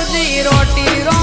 રોજી રોટી રો